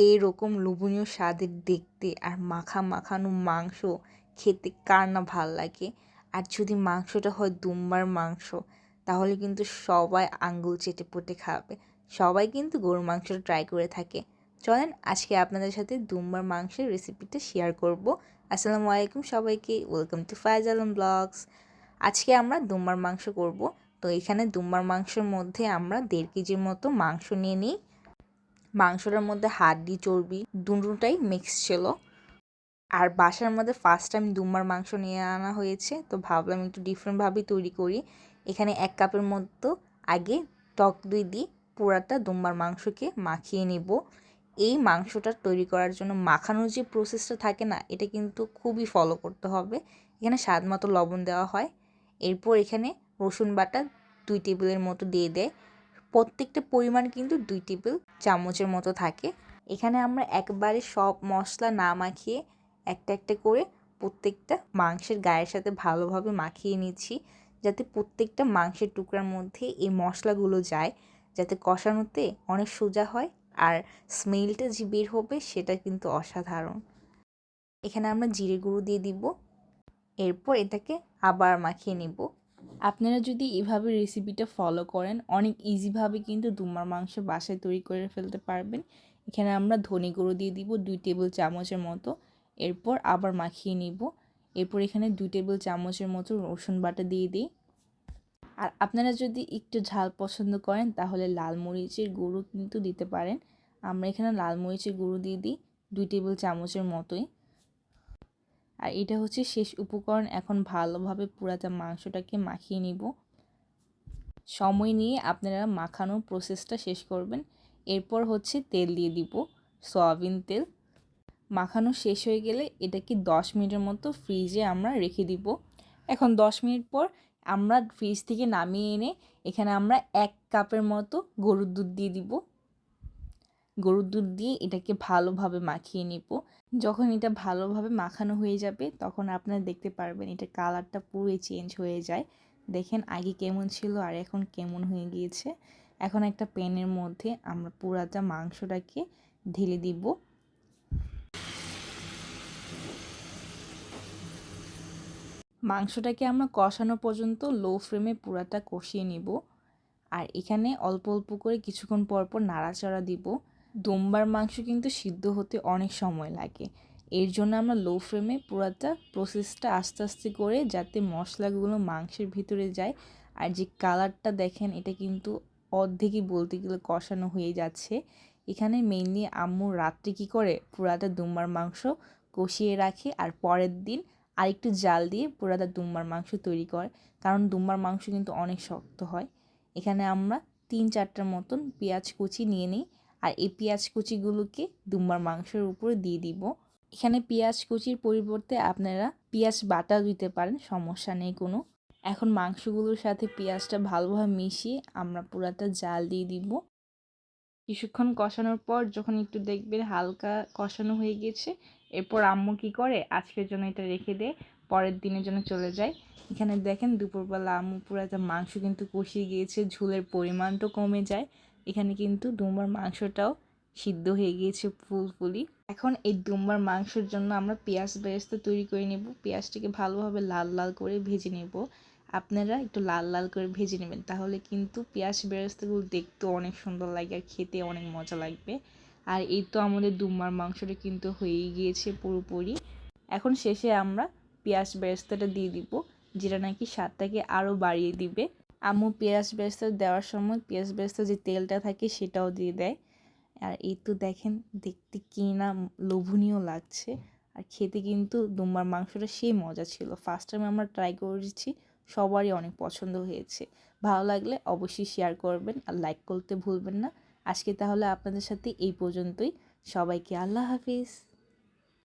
এরকম লোভনীয় স্বাদের দেখতে আর মাখা মাখানো মাংস খেতে কার না ভালো লাগে? আর যদি মাংসটা হয় দুম্বার মাংস, তাহলে কিন্তু সবাই আঙ্গুল চেটে পুটে খাবে। সবাই কিন্তু গরুর মাংসটা ট্রাই করে থাকে। চলেন আজকে আপনাদের সাথে দুম্বার মাংসের রেসিপিটা শেয়ার করব। আসসালামু আলাইকুম সবাইকে welcome to Faiz Alam blogs আজকে আমরা দুম্বার মাংস করব। তো এখানে দুম্বার মাংসের মধ্যে আমরা দেড় কেজির মতো মাংস নিয়ে নিই। মাংসটার মধ্যে হাড্ডি, চর্বি দুটোটাই মিক্স ছিল। আর বাসার মধ্যে ফার্স্ট টাইম দুম্বার মাংস নিয়ে আনা হয়েছে, তো ভাবলাম একটু ডিফারেন্টভাবেই তৈরি করি। এখানে এক কাপের মতো আগে টক দই দিয়ে পুরাটা দুম্বার মাংসকে মাখিয়ে নিব। এই মাংসটা তৈরি করার জন্য মাখানোর যে প্রসেসটা থাকে না, এটা কিন্তু খুবই ফলো করতে হবে। এখানে স্বাদ মতো লবণ দেওয়া হয়। এরপর এখানে রসুন বাটা দুই টেবিলের মতো দিয়ে দেয়। প্রত্যেকটা পরিমাণ কিন্তু দুই টেবিল চামচের মতো থাকে। এখানে আমরা একবারে সব মশলা না মাখিয়ে একটা একটা করে প্রত্যেকটা মাংসের গায়ের সাথে ভালোভাবে মাখিয়ে নিচ্ছি, যাতে প্রত্যেকটা মাংসের টুকরার মধ্যে এই মশলাগুলো যায়, যাতে কষানোতে অনেক সোজা হয় আর স্মেলটা যে বের হবে সেটা কিন্তু অসাধারণ। এখানে আমরা জিরে গুঁড়ো দিয়ে দিব। এরপর এটাকে আবার মাখিয়ে নিব। আপনারা যদি এভাবে রেসিপিটা ফলো করেন, অনেক ইজিভাবে কিন্তু দুমার মাংস বাসায় তৈরি করে ফেলতে পারবেন। এখানে আমরা ধনে গুঁড়ো দিয়ে দিব দুই টেবিল চামচের মতো। এরপর আবার মাখিয়ে নিব। এরপর এখানে দুই টেবিল চামচের মতো রসুন বাটা দিয়ে দিই। আর আপনারা যদি একটু ঝাল পছন্দ করেন, তাহলে লাল মরিচের গুঁড়ো কিন্তু দিতে পারেন। আমরা এখানে লাল মরিচের গুঁড়ো দিয়ে দিই দুই টেবিল চামচের মতোই। আর এটা হচ্ছে শেষ উপকরণ। এখন ভালোভাবে পুরাটা মাংসটাকে মাখিয়ে নিব। সময় নিয়ে আপনারা মাখানোর প্রসেসটা শেষ করবেন। এরপর হচ্ছে তেল দিয়ে দিব সয়াবিন তেল। মাখানো শেষ হয়ে গেলে এটাকে দশ মিনিটের মতো ফ্রিজে আমরা রেখে দিব। এখন দশ মিনিট পর আমরা ফ্রিজ থেকে নামিয়ে এনে এখানে আমরা এক কাপের মতো গরুর দুধ দিয়ে দিব। গরুর দুধ দিয়ে এটাকে ভালোভাবে মাখিয়ে নিব। যখন এটা ভালোভাবে মাখানো হয়ে যাবে, তখন আপনারা দেখতে পারবেন এটা কালারটা পুরোই চেঞ্জ হয়ে যায়। দেখেন আগে কেমন ছিল আর এখন কেমন হয়ে গিয়েছে। এখন একটা প্যানের মধ্যে আমরা পুরাটা মাংসটাকে ঢেলে দিব। মাংসটাকে আমরা কষানো পর্যন্ত লো ফ্লেমে পুরাটা কষিয়ে নিব। আর এখানে অল্প অল্প করে কিছুক্ষণ পর পর নাড়াচাড়া দিব। দোমবার মাংস কিন্তু সিদ্ধ হতে অনেক সময় লাগে। এর জন্য আমরা লো ফ্লেমে পুরাটা প্রসেসটা আস্তে আস্তে করে যাতে মশলাগুলো মাংসের ভিতরে যায়। আর যে কালারটা দেখেন, এটা কিন্তু অর্ধেকই বলতে গেলে কষানো হয়ে যাচ্ছে। এখানে মেইনলি আম্মু রাত্রে কী করে? পুরাটা দুম্বার মাংস কষিয়ে রাখে আর পরের দিন আরেকটু জাল দিয়ে পুরাটা দুম্বার মাংস তৈরি করে। কারণ দুম্বার মাংস কিন্তু অনেক শক্ত হয়। এখানে আমরা তিন চারটার মতন পেঁয়াজ কুচি নিয়ে নিই। আর এই পেঁয়াজ কুচিগুলোকে দুম্বার মাংসের উপরে দিয়ে দিব। এখানে পেঁয়াজ কুচির পরিবর্তে আপনারা পেঁয়াজ বাটা দিতে পারেন, সমস্যা নেই কোনো। এখন মাংসগুলোর সাথে পেঁয়াজটা ভালোভাবে মিশিয়ে আমরা পুরাটা জাল দিয়ে দিব। কিছুক্ষণ কষানোর পর যখন একটু দেখবেন হালকা কষানো হয়ে গেছে, এরপর আম্মু কী করে? আজকের জন্য এটা রেখে দেয় পরের দিনের জন্য চলে যায় এখানে দেখেন দুপুরবেলা আম্মু পুরাটা মাংস কিন্তু কষিয়ে গিয়েছে, ঝোলের পরিমাণটাও কমে যায়। এখানে কিন্তু দুম্বার মাংসটাও সিদ্ধ হয়ে গিয়েছে ফুলফুলি। এখন এই দুম্বার মাংসের জন্য আমরা পেঁয়াজ বেরেস্তা তৈরি করে নেব। পেঁয়াজটিকে ভালোভাবে লাল লাল করে ভেজে নেব। আপনারা একটু লাল লাল করে ভেজে নেবেন, তাহলে কিন্তু পেঁয়াজ বেরেস্তাগুলো দেখতেও অনেক সুন্দর লাগে আর খেতে অনেক মজা লাগবে। আর এই তো আমাদের দুম্বার মাংসটা কিন্তু হয়েই গিয়েছে পুরোপুরি। এখন শেষে আমরা পেঁয়াজ বেরেস্তাটা দিয়ে দিব, যেটা নাকি স্বাদটাকে আরও বাড়িয়ে দিবে। আম্মু পেঁয়াজ বেরেস্তা দেওয়ার সময় পেঁয়াজ বেরেস্তা যে তেলটা থাকে সেটাও দিয়ে দেয়। আর এই তো দেখেন, দেখতে কি না লোভনীয় লাগছে। আর খেতে কিন্তু দুম্বার মাংসটা সেই মজা ছিল। ফার্স্ট টাইম আমরা ট্রাই করেছি, সবারই অনেক পছন্দ হয়েছে। ভালো লাগলে অবশ্যই শেয়ার করবেন আর লাইক করতে ভুলবেন না। আজকে তাহলে আপনাদের সাথে এই পর্যন্তই। সবাইকে আল্লাহ হাফিজ।